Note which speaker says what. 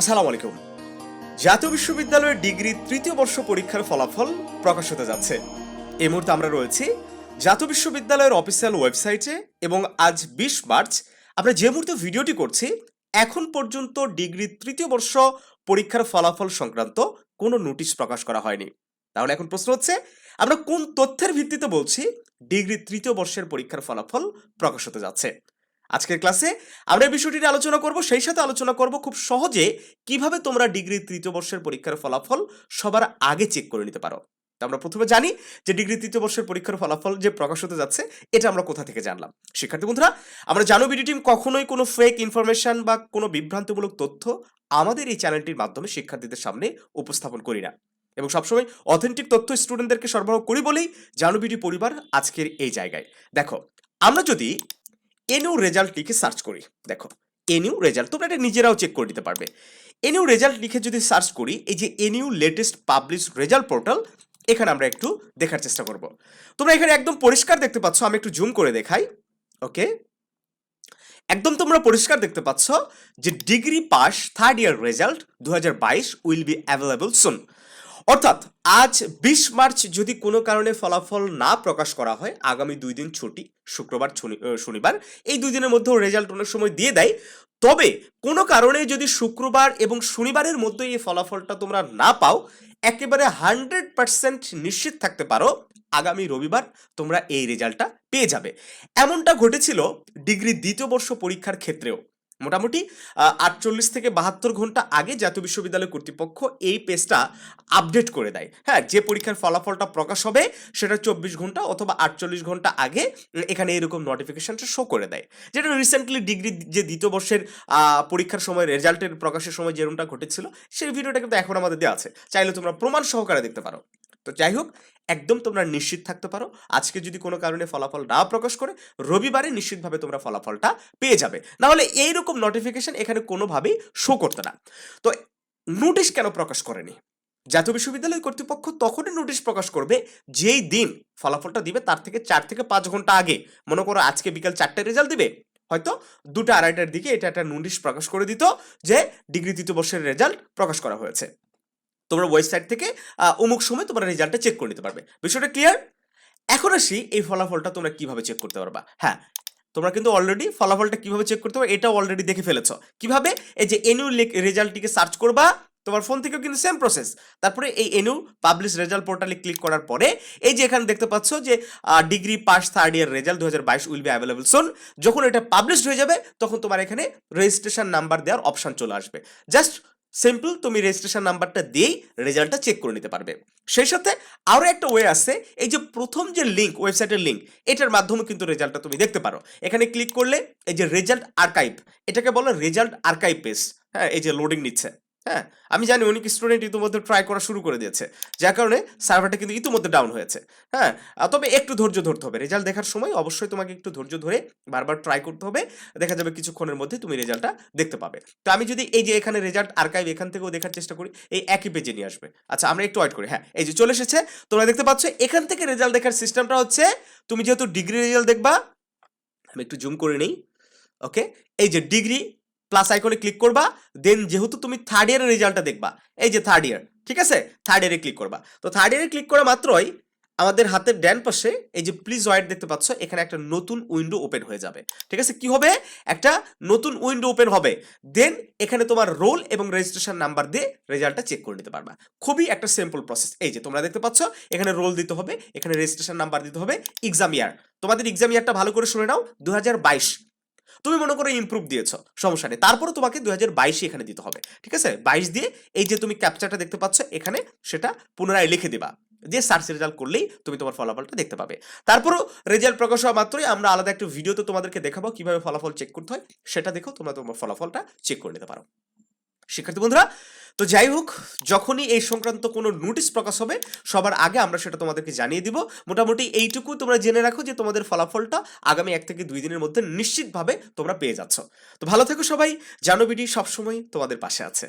Speaker 1: আসসালামু আলাইকুম। জাতীয় বিশ্ববিদ্যালয়ের ডিগ্রি তৃতীয় বর্ষ পরীক্ষার ফলাফল প্রকাশ হতে যাচ্ছে। এই মুহূর্তে আমরা রয়েছি জাতীয় বিশ্ববিদ্যালয়ের অফিসিয়াল ওয়েবসাইটে এবং আজ বিশ মার্চ আমরা যে মুহূর্তে ভিডিওটি করছি, এখন পর্যন্ত ডিগ্রি তৃতীয় বর্ষ পরীক্ষার ফলাফল সংক্রান্ত কোনো নোটিশ প্রকাশ করা হয়নি। তাহলে এখন প্রশ্ন হচ্ছে, আমরা কোন তথ্যের ভিত্তিতে বলছি ডিগ্রি তৃতীয় বর্ষের পরীক্ষার ফলাফল প্রকাশ হতে যাচ্ছে? আজকের ক্লাসে আমরা এই বিষয়টি নিয়ে আলোচনা করব। সেই সাথে আলোচনা করব খুব সহজে কীভাবে তোমরা ডিগ্রি তৃতীয় বর্ষের পরীক্ষার ফলাফল সবার আগে চেক করে নিতে পারো। আমরা প্রথমে জানি যে ডিগ্রি তৃতীয় বর্ষের পরীক্ষার ফলাফল যে প্রকাশ হতে যাচ্ছে, এটা আমরা কোথা থেকে জানলাম? শিক্ষার্থী বন্ধুরা, আমরা জানো বিডি টিম কখনোই কোনো ফেক ইনফরমেশন বা কোনো বিভ্রান্তিমূলক তথ্য আমাদের এই চ্যানেলটির মাধ্যমে শিক্ষার্থীদের সামনে উপস্থাপন করি না। এবং সবসময় অথেন্টিক তথ্য স্টুডেন্টদেরকে সরবরাহ করি বলেই জানো বিডি পরিবার আজকের এই জায়গায়। দেখো, আমরা যদি এনইউ রেজাল্ট লিখে সার্চ করি। দেখো, এনইউ রেজাল্ট তোমরা এটা নিজেরাও চেক করে দিতে পারবে। এনইউ রেজাল্ট লিখে যদি সার্চ করি, এই যে NU latest publish result portal এখানে আমরা একটু দেখার চেষ্টা করব। তোমরা এখানে একদম পরিষ্কার দেখতে পাচ্ছ, আমি একটু জুম করে দেখাই ওকে একদম তোমরা পরিষ্কার দেখতে পাচ্ছ যে degree pass third year result দু হাজার বাইশ উইল বি অ্যাভেলেবল সুন অর্থাৎ আজ বিশ মার্চ যদি কোনো কারণে ফলাফল না প্রকাশ করা হয়, আগামী দুই দিন ছুটি, শুক্রবার, শনি- শনিবার, এই দুই দিনের মধ্যেও রেজাল্ট অনেক সময় দিয়ে দেয়। তবে কোনো কারণে যদি শুক্রবার এবং শনিবারের মধ্যে এই ফলাফলটা তোমরা না পাও, একেবারে হান্ড্রেড পার্সেন্ট নিশ্চিত থাকতে পারো, আগামী রবিবার তোমরা এই রেজাল্টটা পেয়ে যাবে। এমনটা ঘটেছিল ডিগ্রি দ্বিতীয় বর্ষ পরীক্ষার ক্ষেত্রেও। মোটামুটি আটচল্লিশ থেকে বাহাত্তর ঘণ্টা আগে জাতীয় বিশ্ববিদ্যালয় কর্তৃপক্ষ এই পেজটা আপডেট করে দেয়। হ্যাঁ যে পরীক্ষার ফলাফলটা প্রকাশ হবে সেটা চব্বিশ ঘণ্টা অথবা আটচল্লিশ ঘণ্টা আগে এখানে এরকম নোটিফিকেশনটা শো করে দেয়। যেটা রিসেন্টলি ডিগ্রি যে দ্বিতীয় বর্ষের পরীক্ষার সময় রেজাল্টের প্রকাশের সময় যেরকমটা ঘটেছিল, সেই ভিডিওটা কিন্তু এখন আমাদের দেওয়া আছে। চাইলে তোমরা প্রমাণ সহকারে দেখতে পারো। তো যাই হোক একদম তোমরা নিশ্চিত থাকতে পারো। আজকে যদি কোনো কারণে ফলাফল না প্রকাশ করে, রবিবারে নিশ্চিতভাবে তোমরা ফলাফলটা পেয়ে যাবে। না হলে এইরকম নোটিফিকেশন এখানে কোনোভাবেই শো করতে না। তো নোটিশ কেন প্রকাশ করেনি? জাতীয় বিশ্ববিদ্যালয় কর্তৃপক্ষ তখনই নোটিশ প্রকাশ করবে যেই দিন ফলাফলটা দিবে, তার থেকে চার থেকে পাঁচ ঘণ্টা আগে। মনে করো আজকে বিকাল চারটে রেজাল্ট দিবে, হয়তো দুটো আড়াইটার দিকে এটা একটা নোটিশ প্রকাশ করে দিত যে ডিগ্রি তৃতীয় বর্ষের রেজাল্ট প্রকাশ করা হয়েছে। তোমরা ওয়েবসাইট থেকে অমুক সময় তোমরা রেজাল্টটা চেক করে নিতে পারবে। বিষয়টা ক্লিয়ার এখন আসি এই ফলাফলটা তোমরা কীভাবে চেক করতে পারবা। হ্যাঁ তোমরা কিন্তু অলরেডি ফলাফলটা কীভাবে চেক করতে পারবে এটা অলরেডি দেখে ফেলেছো। কীভাবে? এই যে এনইউ রেজাল্টটিকে সার্চ করবা, তোমার ফোন থেকেও কিন্তু সেম প্রসেস তারপরে এই এনইউ পাবলিশ রেজাল্ট পোর্টালে ক্লিক করার পরে, এই যে এখানে দেখতে পাচ্ছ যে degree pass third year result দু হাজার বাইশ উইল বি অ্যাভেলেবল সোন যখন এটা পাবলিশড হয়ে যাবে, তখন তোমার এখানে রেজিস্ট্রেশন নাম্বার দেওয়ার অপশন চলে আসবে। জাস্ট সিম্পল তুমি রেজিস্ট্রেশন নাম্বারটা দিয়েই রেজাল্টটা চেক করে নিতে পারবে। সেই সাথে আরও একটা ওয়ে আছে, এই যে প্রথম যে লিঙ্ক ওয়েবসাইটের লিঙ্ক এটার মাধ্যমে কিন্তু রেজাল্টটা তুমি দেখতে পারো। এখানে ক্লিক করলে এই যে রেজাল্ট আর্কাইভ এটাকে বলো রেজাল্ট আর্কাইভ পেজ হ্যাঁ এই যে লোডিং নিচ্ছে। হ্যাঁ আমি জানি অনেক স্টুডেন্ট ইতিমধ্যে ট্রাই করা শুরু করে দিয়েছে। যার কারণে সার্ভারটা কিন্তু ইতিমধ্যে ডাউন হয়েছে। হ্যাঁ তবে একটু ধৈর্য ধরতে হবে। রেজাল্ট দেখার সময় অবশ্যই তোমাকে একটু ধৈর্য ধরে বারবার ট্রাই করতে হবে। দেখা যাবে কিছুক্ষণের মধ্যে তুমি রেজাল্টটা দেখতে পাবে। তো আমি যদি এই যে এখানে রেজাল্ট আর্কাইভ এখান থেকেও দেখার চেষ্টা করি, এই একই পেজে নিয়ে আসবে। আচ্ছা আমরা একটু ওয়েট করি। হ্যাঁ এই যে চলে এসেছে, তোমরা দেখতে পাচ্ছ এখান থেকে রেজাল্ট দেখার সিস্টেমটা হচ্ছে, তুমি যেহেতু ডিগ্রি রেজাল্ট দেখবা, আমি একটু জুম করে নিই ওকে এই যে ডিগ্রি প্লাস আইকনে ক্লিক করবা দেন যেহেতু তুমি থার্ড ইয়ারের রেজাল্টটা দেখবা, এই যে থার্ড ইয়ার ঠিক আছে? থার্ড ইয়ারে ক্লিক করবা। তো থার্ড ইয়ারে ক্লিক করা মাত্রই আমাদের হাতের ড্যান পাশে এই যে প্লিজ ওয়াইট দেখতে পাচ্ছ, এখানে একটা নতুন উইন্ডো ওপেন হয়ে যাবে। ঠিক আছে? কি হবে? একটা নতুন উইন্ডো ওপেন হবে। দেন এখানে তোমার রোল এবং রেজিস্ট্রেশন নাম্বার দিয়ে রেজাল্টটা চেক করে নিতে পারবা। খুবই একটা সিম্পল প্রসেস এই যে তোমরা দেখতে পাচ্ছ, এখানে রোল দিতে হবে, এখানে রেজিস্ট্রেশন নাম্বার দিতে হবে এক্সাম ইয়ার তোমাদের এক্সাম ইয়ারটা ভালো করে শুনে নাও দু হাজার বাইশ। তুমি মনে করো ইম্প্রুভ দিয়েছ, সমস্যা নেই। তারপরে তোমাকে দু হাজার বাইশে এখানে দিতে হবে, ঠিক আছে? বাইশ দিয়ে এই যে তুমি ক্যাপচারটা দেখতে পাচ্ছ, এখানে সেটা পুনরায় লিখে দেবা। দিয়ে সার্চ রেজাল্ট করলেই তুমি তোমার ফলাফলটা দেখতে পাবে। তারপরও রেজাল্ট প্রকাশ হওয়া মাত্রই আমরা আলাদা একটা ভিডিওতে তোমাদেরকে দেখাবো কীভাবে ফলাফল চেক করতে হয়। সেটা দেখো, তোমরা তোমার ফলাফলটা চেক করে নিতে পারো। শিক্ষার্থী বন্ধুরা, তো যাই হোক, যখনই এই সংক্রান্ত কোনো নোটিশ প্রকাশ হবে, সবার আগে আমরা সেটা তোমাদেরকে জানিয়ে দিব। মোটামুটি এইটুকু তোমরা জেনে রাখো যে তোমাদের ফলাফলটা আগামী এক থেকে দুই দিনের মধ্যে নিশ্চিতভাবে তোমরা পেয়ে যাচ্ছ। তো ভালো থেকো সবাই, জানো বিডি সবসময় তোমাদের পাশে আছে।